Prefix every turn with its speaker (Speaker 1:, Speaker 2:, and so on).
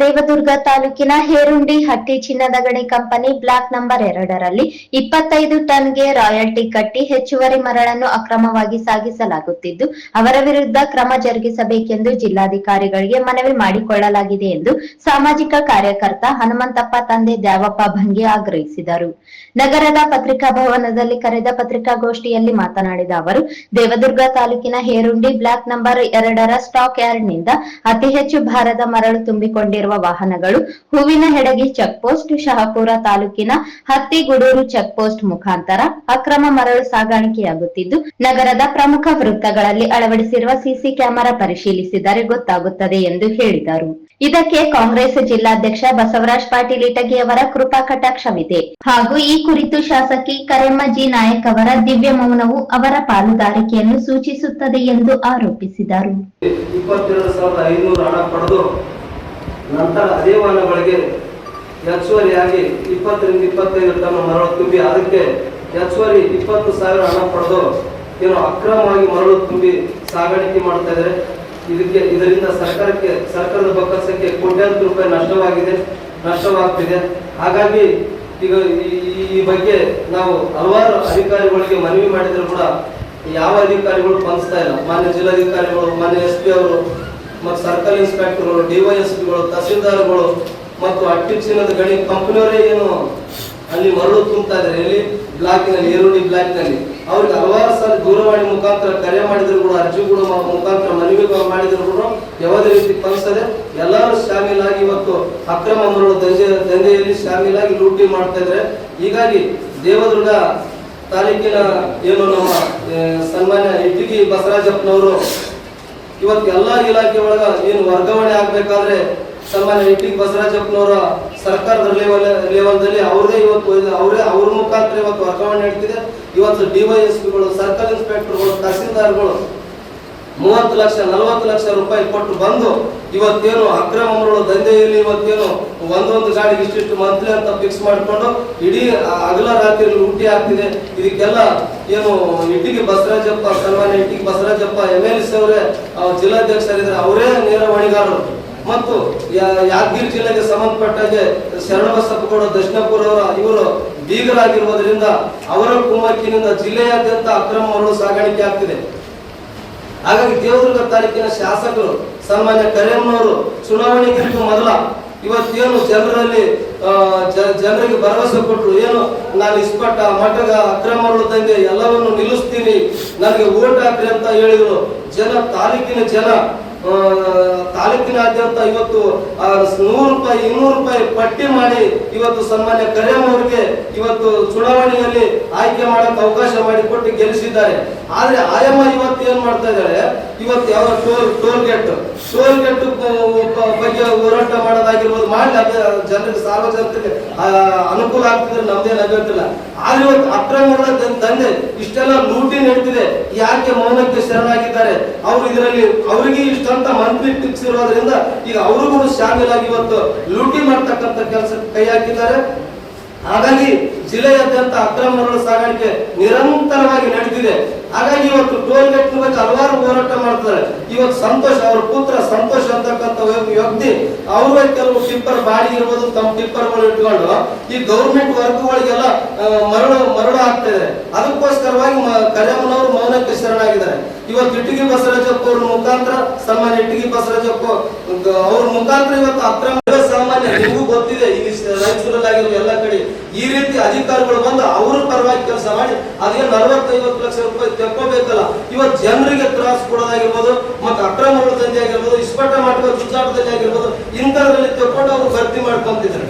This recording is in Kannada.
Speaker 1: ದೇವದುರ್ಗ ತಾಲೂಕಿನ ಹೇರುಂಡಿ ಹಟ್ಟಿ ಚಿನ್ನದ ಗಣಿ ಕಂಪನಿ ಬ್ಲಾಕ್ ನಂಬರ್ ಎರಡರಲ್ಲಿ ಇಪ್ಪತ್ತೈದು ಟನ್ಗೆ ರಾಯಲ್ಟಿ ಕಟ್ಟಿ ಹೆಚ್ಚುವರಿ ಮರಳನ್ನು ಅಕ್ರಮವಾಗಿ ಸಾಗಿಸಲಾಗುತ್ತಿದ್ದು, ಅವರ ವಿರುದ್ಧ ಕ್ರಮ ಜರುಗಿಸಬೇಕೆಂದು ಜಿಲ್ಲಾಧಿಕಾರಿಗಳಿಗೆ ಮನವಿ ಮಾಡಿಕೊಳ್ಳಲಾಗಿದೆ ಎಂದು ಸಾಮಾಜಿಕ ಕಾರ್ಯಕರ್ತ ಹನುಮಂತಪ್ಪ ತಂದೆ ದ್ಯಾವಪ್ಪ ಭಂಗಿ ಆಗ್ರಹಿಸಿದರು. ನಗರದ ಪತ್ರಿಕಾ ಭವನದಲ್ಲಿ ಕರೆದ ಪತ್ರಿಕಾಗೋಷ್ಠಿಯಲ್ಲಿ ಮಾತನಾಡಿದ ಅವರು, ದೇವದುರ್ಗ ತಾಲೂಕಿನ ಹೇರುಂಡಿ ಬ್ಲಾಕ್ ನಂಬರ್ ಎರಡರ ಸ್ಟಾಕ್ ಯಾರ್ಡ್ನಿಂದ ಅತಿ ಹೆಚ್ಚು ಭಾರದ ಮರಳು ತುಂಬಿಕೊಂಡಿರುವ ವಾಹನಗಳು ಹೂವಿನ ಹೆಡಗಿ ಚೆಕ್ ಪೋಸ್ಟ್, ಶಹಾಪುರ ತಾಲೂಕಿನ ಹತ್ತಿಗುಡೂರು ಚೆಕ್ ಪೋಸ್ಟ್ ಮುಖಾಂತರ ಅಕ್ರಮ ಮರಳು ಸಾಗಾಣಿಕೆಯಾಗುತ್ತಿದ್ದು, ನಗರದ ಪ್ರಮುಖ ವೃತ್ತಗಳಲ್ಲಿ ಅಳವಡಿಸಿರುವ ಸಿಸಿ ಕ್ಯಾಮೆರಾ ಪರಿಶೀಲಿಸಿದರೆ ಗೊತ್ತಾಗುತ್ತದೆ ಎಂದು ಹೇಳಿದರು. ಇದಕ್ಕೆ ಕಾಂಗ್ರೆಸ್ ಜಿಲ್ಲಾಧ್ಯಕ್ಷ ಬಸವರಾಜ್ ಪಾಟೀಲ್ ಇಟಗಿ ಅವರ ಕೃಪಾ ಕಟಾಕ್ಷವಿದೆ. ಹಾಗೂ ಈ ಕುರಿತು ಶಾಸಕಿ ಕರೆಮ್ಮಜಿ ನಾಯಕ್ ಅವರ ದಿವ್ಯ ಮೌನವು ಅವರ ಪಾಲುದಾರಿಕೆಯನ್ನು ಸೂಚಿಸುತ್ತದೆ ಎಂದು ಆರೋಪಿಸಿದರು
Speaker 2: ಇಪ್ಪತ್ತೆರಡು ಸಾವಿರದ ಐನೂರು ಹಣ ಪಡೆದು ನಂತರ ಅದೇ ವಾಹನಗಳಿಗೆ ಹೆಚ್ಚುವರಿಯಾಗಿ ಇಪ್ಪತ್ತರಿಂದ ಇಪ್ಪತ್ತೈದು ಟನ್ ಮರಳು ತುಂಬಿ ಅದಕ್ಕೆ ಹೆಚ್ಚುವರಿ ಇಪ್ಪತ್ತು ಸಾವಿರ ಹಣ ಪಡೆದು ಏನು ಅಕ್ರಮವಾಗಿ ಮರಳು ತುಂಬಿ ಸಾಗಾಣಿಕೆ ಮಾಡ್ತಾ ಇದ್ದಾರೆ. ಇದಕ್ಕೆ ಇದರಿಂದ ಸರ್ಕಾರಕ್ಕೆ ಸರ್ಕಾರದ ಬೊಕ್ಕಸಕ್ಕೆ ಕೋಟ್ಯಾಂತರ ರೂಪಾಯಿ ನಷ್ಟವಾಗಿದೆ, ನಷ್ಟವಾಗ್ತಿದೆ. ಹಾಗಾಗಿ ಈಗ ಈ ಬಗ್ಗೆ ನಾವು ಹಲವಾರು ಅಧಿಕಾರಿಗಳಿಗೆ ಮನವಿ ಮಾಡಿದ್ರು ಕೂಡ ಯಾವ ಅಧಿಕಾರಿಗಳು ಸ್ಪಂದಿಸ್ತಾ ಇಲ್ಲ. ಮಾನ್ಯ ಜಿಲ್ಲಾಧಿಕಾರಿಗಳು, ಮಾನ್ಯ ಎಸ್ ಪಿ ಅವರು ಮತ್ತು ಸರ್ಕಲ್ ಇನ್ಸ್ಪೆಕ್ಟರ್ಗಳು ಡಿವೈಎಸ್ಪಿಗಳು ತಹಸೀಲ್ದಾರ್ಗಳು ಮತ್ತು ಅಟ್ಟಿ ಚಿನ್ನದ ಗಣಿ ಕಂಪ್ನಿಯವರೇ ಏನು ಅಲ್ಲಿ ಮರಳು ತುಂಬ್ತಾ ಇದ್ದಾರೆ ಇಲ್ಲಿ ಬ್ಲಾಕ್ನಲ್ಲಿ, ಈರುಳ್ಳಿ ಬ್ಲಾಕ್ನಲ್ಲಿ. ಅವ್ರಿಗೆ ಹಲವಾರು ಸಲ ದೂರವಾಣಿ ಮುಖಾಂತರ ಕರೆ ಮಾಡಿದ್ರು ಕೂಡ ಅರ್ಜಿಗಳು ಮುಖಾಂತರ ಮನವಿಗಳು ಮಾಡಿದ್ರು ಕೂಡ ಯಾವುದೇ ರೀತಿ ಕಲಿಸದೆ ಎಲ್ಲರೂ ಶಾಮೀಲಾಗಿ ಇವತ್ತು ಅಕ್ರಮ ಮರಳು ದಂಧೆ ದಂಧೆಯಲ್ಲಿ ಶಾಮೀಲಾಗಿ ಲೂಟಿ ಮಾಡ್ತಾ ಇದ್ದಾರೆ ಹೀಗಾಗಿ ದೇವದುರ್ಗ ತಾಲೂಕಿನ ಏನು ನಮ್ಮ ಸನ್ಮಾನ್ಯ ಇಟ್ಟಿಗಿ ಬಸವರಾಜಪ್ಪನವರು ಇವತ್ತು ಎಲ್ಲಾ ಇಲಾಖೆ ಒಳಗ ಏನು ವರ್ಗಾವಣೆ ಆಗ್ಬೇಕಾದ್ರೆ ಸಾಮಾನ್ಯ ಇಟ್ಟಿಗೆ ಬಸವರಾಜಪ್ಪನವರ ಸರ್ಕಾರದ ಲೆವೆಲ್ ಲೆವೆಲ್ದಲ್ಲಿ ಅವ್ರದೇ ಇವತ್ತು ಅವರೇ ಅವ್ರ ಮುಖಾಂತರ ಇವತ್ತು ವರ್ಗಾವಣೆ ನಡೀತಿದೆ. ಇವತ್ತು ಡಿವೈಎಸ್ಪಿಗಳು ಸರ್ಕಲ್ ಇನ್ಸ್ಪೆಕ್ಟರ್ಗಳು, ತಹಸೀಲ್ದಾರ್ಗಳು ಮೂವತ್ತು ಲಕ್ಷ, ನಲವತ್ತು ಲಕ್ಷ ರೂಪಾಯಿ ಕೊಟ್ಟು ಬಂದು ಇವತ್ತೇನು ಅಕ್ರಮ ಮರಳು ದಂಧೆಯಲ್ಲಿ ಇವತ್ತೇನು ಒಂದೊಂದು ಗಾಡಿಗೆ ಇಷ್ಟಿಷ್ಟು ಮಂತ್ಲಿ ಅಂತ ಫಿಕ್ಸ್ ಮಾಡಿಕೊಂಡು ಇಡೀ ಅಗಲ ರಾತ್ರಿ ಹುಟ್ಟಿ ಆಗ್ತಿದೆ. ಇದಕ್ಕೆಲ್ಲ ಏನು ಇಟ್ಟಿಗೆ ಬಸವರಾಜಪ್ಪ, ಸನ್ಮಾನ್ಯ ಇಟ್ಟಿಗೆ ಬಸವರಾಜಪ್ಪ ಎಂ ಎಲ್ ಸಿ ಅವರೇ ಜಿಲ್ಲಾಧ್ಯಕ್ಷರಿದ್ದಾರೆ. ಅವರೇ ನೇರ ಹೊಣೆಗಾರರು. ಮತ್ತು ಯಾದಗಿರಿ ಜಿಲ್ಲೆಗೆ ಸಂಬಂಧಪಟ್ಟಾಗೆ ಶರಣಬಸಪ್ಪಗೌಡ ದಕ್ಷಿಣಪುರ ಅವರ, ಇವರು ಬೀಗರಾಗಿರುವುದರಿಂದ ಅವರ ಕುಮ್ಮಕ್ಕಿನಿಂದ ಜಿಲ್ಲೆಯಾದ್ಯಂತ ಅಕ್ರಮ ಮರಳು ಸಾಗಾಣಿಕೆ ಆಗ್ತಿದೆ. ಹಾಗಾಗಿ ದೇವದುರ್ಗ ತಾಲೂಕಿನ ಶಾಸಕರು, ಸನ್ಮಾನ್ಯ ಕರೆಯಮ್ಮವರು ಚುನಾವಣೆಗಿಂತ ಮೊದಲ ಇವತ್ತೇನು ಜನರಲ್ಲಿ ಜನರಿಗೆ ಭರವಸೆ ಕೊಟ್ಟರು ಏನು ನಾನು ಇಸ್ಪಟ್ಟ ಮಠಗ ಅಕ್ರಮಗಳು ತಂದೆ ಎಲ್ಲವನ್ನು ನಿಲ್ಲಿಸ್ತೀನಿ, ನನಗೆ ಓಟ್ ಹಾಕ್ರಿ ಅಂತ ಹೇಳಿದರು. ಜನ, ತಾಲೂಕಿನ ಜನ ತಾಲೂಕಿನಾದ್ಯಂತ ಇವತ್ತು ನೂರು ರೂಪಾಯಿ, ಇನ್ನೂರು ರೂಪಾಯಿ ಪಟ್ಟಿ ಮಾಡಿ ಇವತ್ತು ಸನ್ಮಾನ್ಯ ಕರಿಯಮ್ ಅವರಿಗೆ ಇವತ್ತು ಚುನಾವಣೆಯಲ್ಲಿ ಆಯ್ಕೆ ಮಾಡಕ್ ಅವಕಾಶ ಮಾಡಿಕೊಟ್ಟು ಗೆಲ್ಲಿಸಿದ್ದಾರೆ. ಆದ್ರೆ ಆಯಮ್ಮ ಇವತ್ತು ಏನ್ ಮಾಡ್ತಾ ಇದ್ದಾರೆ ಇವತ್ತು ಯಾವ toll toll gate toll gate ಬಗ್ಗೆ ಹೋರಾಟ ಮಾಡೋದಾಗಿರ್ಬೋದು, ಮಾಡಿ ಅದು ಜನರಿಗೆ, ಸಾರ್ವಜನಿಕರಿಗೆ ಅನುಕೂಲ ಆಗ್ತಿದ್ರೆ ನಮ್ದೇ ಅಭ್ಯರ್ಥಿಲ್ಲ ಆದ್ರೆ ಇವತ್ತು ಅಕ್ರಮಗಳ ದಂಧೆ, ಇಷ್ಟೆಲ್ಲ ಲೂಟಿ ನಡೀತಿದೆ. ಯಾಕೆ ಮೌನಕ್ಕೆ ಶರಣಾಗಿದ್ದಾರೆ? ಅವ್ರು ಇದರಲ್ಲಿ, ಅವರಿಗೆ ಇಷ್ಟಂತ ಮಂತ್ಲಿ ಫಿಕ್ಸ್ ಇರೋದ್ರಿಂದ ಈಗ ಅವ್ರಿಗೂ ಶಾಮೀಲಾಗಿ ಇವತ್ತು ಲೂಟಿ ಮಾಡ್ತಕ್ಕಂಥ ಕೆಲಸ ಕೈ ಹಾಕಿದ್ದಾರೆ. ಹಾಗಾಗಿ ಜಿಲ್ಲೆಯಾದ್ಯಂತ ಅಕ್ರಮ ಮರಳು ಸಾಗಾಣಿಕೆ ನಿರಂತರವಾಗಿ ನಡೆದಿದೆ ಹಾಗಾಗಿ ಇವತ್ತು ಟೋಲ್ ಗೇಟ್ ಬಗ್ಗೆ ಹಲವಾರು ಹೋರಾಟ ಮಾಡ್ತಾರೆ. ಇವತ್ತು ಸಂತೋಷ್ ಅವ್ರ ಪುತ್ರ ಸಂತೋಷ್ ಅಂತಕ್ಕಂಥ ವ್ಯ- ವ್ಯಕ್ತಿ, ಅವ್ರ ಕೆಲವು ಟಿಪ್ಪರ್ ಬಾಡಿ ಇರ್ಬೋದು, ತಮ್ಮ ಟಿಪ್ಪರ್ಗಳು ಇಟ್ಕೊಂಡು ಈ ಗೌರ್ಮೆಂಟ್ ವರ್ಗಗಳಿಗೆಲ್ಲ ಮರಳು ಮರಳು ಆಗ್ತಾ ಇದೆ. ಅದಕ್ಕೋಸ್ಕರವಾಗಿ ಕರೆಯಮ್ಮನವರು ಮೌನಕ್ಕೆ ಶರಣಾಗಿದ್ದಾರೆ. ಇವತ್ತು ಇಟಗಿ ಬಸವರಾಜಪ್ಪ ಅವ್ರ ಮುಖಾಂತರ, ಸಾಮಾನ್ಯ ಇಟ್ಟಿಗೆ ಬಸವರಾಜಪ್ಪ ಅವ್ರ ಮುಖಾಂತರ ಇವತ್ತು ಅಕ್ರಮ, ಸಾಮಾನ್ಯ ನಿಮಗೂ ಗೊತ್ತಿದೆ. ಈ ರಾಯಚೂರಲ್ಲಿ ಆಗಿರೋ ಎಲ್ಲ ಈ ರೀತಿ ಅಧಿಕಾರಿಗಳು ಬಂದು ಅವರು ಪರವಾಗಿ ಕೆಲಸ ಮಾಡಿ ಅದೇ ನಲವತ್ತೈವತ್ತು ಲಕ್ಷ ರೂಪಾಯಿ ತೆಕ್ಕೋಬೇಕಲ್ಲ. ಇವತ್ತು ಜನರಿಗೆ ತ್ರಾಸ ಕೊಡೋದಾಗಿರ್ಬೋದು, ಮತ್ತು ಅಕ್ರಮಗಳ ದಂಧೆ ಆಗಿರ್ಬೋದು ಇಸ್ಪಟ ಮಾಡುವ ಸುತ್ತಾಟದಲ್ಲಿ ಆಗಿರ್ಬೋದು ಇಂಥದ್ರಲ್ಲಿ ತೆಕ್ಕೊಂಡು ಅವರು ಭರ್ತಿ ಮಾಡ್ಕೊಂತಿದ್ದಾರೆ.